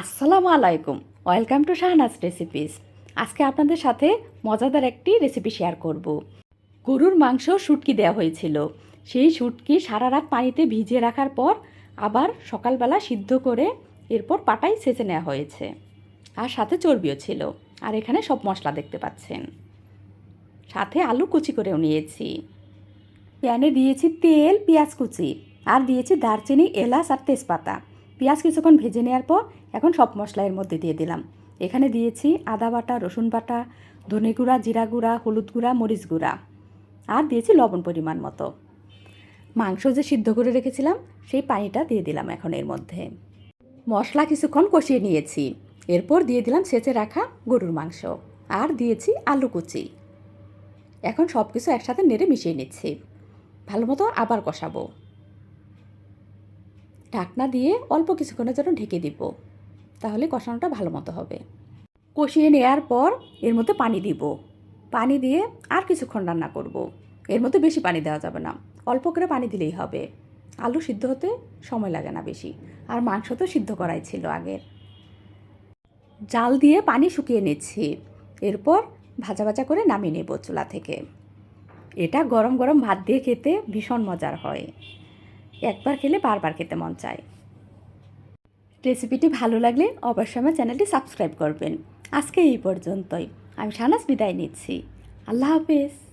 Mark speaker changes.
Speaker 1: আসসালামু আলাইকুম। Welcome to Shahnaz recipes আজকে আপনাদের সাথে মজাদার একটি রেসিপি শেয়ার করব। গরুর মাংস শুটকি দেওয়া হয়েছিল। সেই শুটকি সারা রাত পানিতে ভিজিয়ে রাখার পর আবার সকালবেলা সিদ্ধ করে এরপর পাটাই সেচে নেওয়া হয়েছে। আর সাথে চর্বিও ছিল। আর এখানে সব মশলা দেখতে পাচ্ছেন। সাথে আলু কুচি করেও নিয়েছি। প্যানে দিয়েছি তেল, পেঁয়াজ কুচি। আর দিয়েছি দারচিনি, এলাচ আর তেজপাতা। পেঁয়াজ কিছুক্ষণ ভেজে নেওয়ার পর এখন সব মশলা এর মধ্যে দিয়ে দিলাম। এখানে দিয়েছি আদা বাটা, রসুন বাটা, ধনে গুঁড়া, জিরা গুঁড়া, হলুদ গুঁড়া, মরিচ গুঁড়া। আর দিয়েছি লবণ পরিমাণ মতো। মাংস যে সিদ্ধ করে রেখেছিলাম, সেই পানিটা দিয়ে দিলাম এখন এর মধ্যে। মশলা কিছুক্ষণ কষিয়ে নিয়েছি। এরপর দিয়ে দিলাম সেচে রাখা গরুর মাংস। আর দিয়েছি আলু কুচি। এখন সব কিছু একসাথে নেড়ে মিশিয়ে নিচ্ছি। ভালো মতো আবার কষাবো। ঢাকনা দিয়ে অল্প কিছুক্ষণের জন্য ঢেকে দিব। তাহলে কষানোটা ভালো মতো হবে। কষিয়ে নেওয়ার পর এর মধ্যে পানি দিব। পানি দিয়ে আর কিছুক্ষণ রান্না করব। এর মধ্যে বেশি পানি দেওয়া যাবে না। অল্প করে পানি দিলেই হবে। আলু সিদ্ধ হতে সময় লাগে না বেশি। আর মাংস তো সিদ্ধ করাই ছিল আগের জাল দিয়ে পানি শুকিয়ে নিচ্ছি। এরপর ভাজা ভাজা করে নামিয়ে নেব চুলা থেকে। এটা গরম গরম ভাত দিয়ে খেতে ভীষণ মজার হয়। একবার খেলে বারবার খেতে মন চায়। রেসিপিটি ভালো লাগলে অবশ্যই আমার চ্যানেলটি সাবস্ক্রাইব করবেন। আজকে এই পর্যন্তই। আমি সানাস বিদায় নিচ্ছি। আল্লাহ হাফেজ।